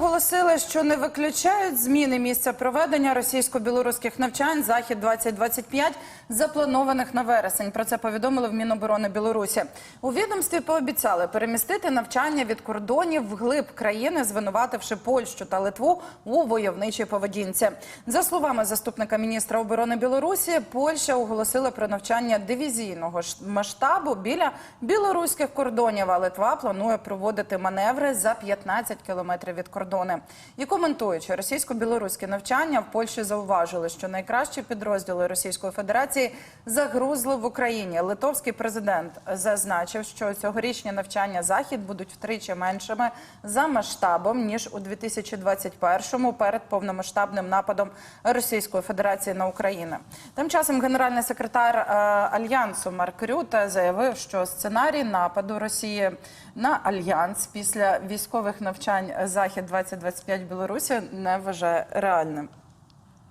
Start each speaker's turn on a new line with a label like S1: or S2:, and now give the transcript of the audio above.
S1: оголосили, що не виключають зміни місця проведення російсько-білоруських навчань захід 2025 запланованих на вересень. Про це повідомили в Міноборони Білорусі. У відомстві пообіцяли перемістити навчання від кордонів вглиб країни, звинувативши Польщу та Литву у войовничій поведінці. За словами заступника міністра оборони Білорусі, Польща оголосила про навчання дивізійного масштабу біля білоруських кордонів. А Литва планує проводити маневри за 15 кілометрів від кордони. І коментуючи російсько-білоруське навчання, в Польщі зауважили, що найкращі підрозділи Російської Федерації загрузли в Україні. Литовський президент зазначив, що цьогорічні навчання захід будуть втричі меншими за масштабом ніж у 2021-му перед повномасштабним нападом Російської Федерації на Україну. Тим часом генеральний секретар е, альянсу Марк Рюта заявив, що сценарій нападу Росії на альянс після військових навчань захід 2025 Білорусі не вважає реальним.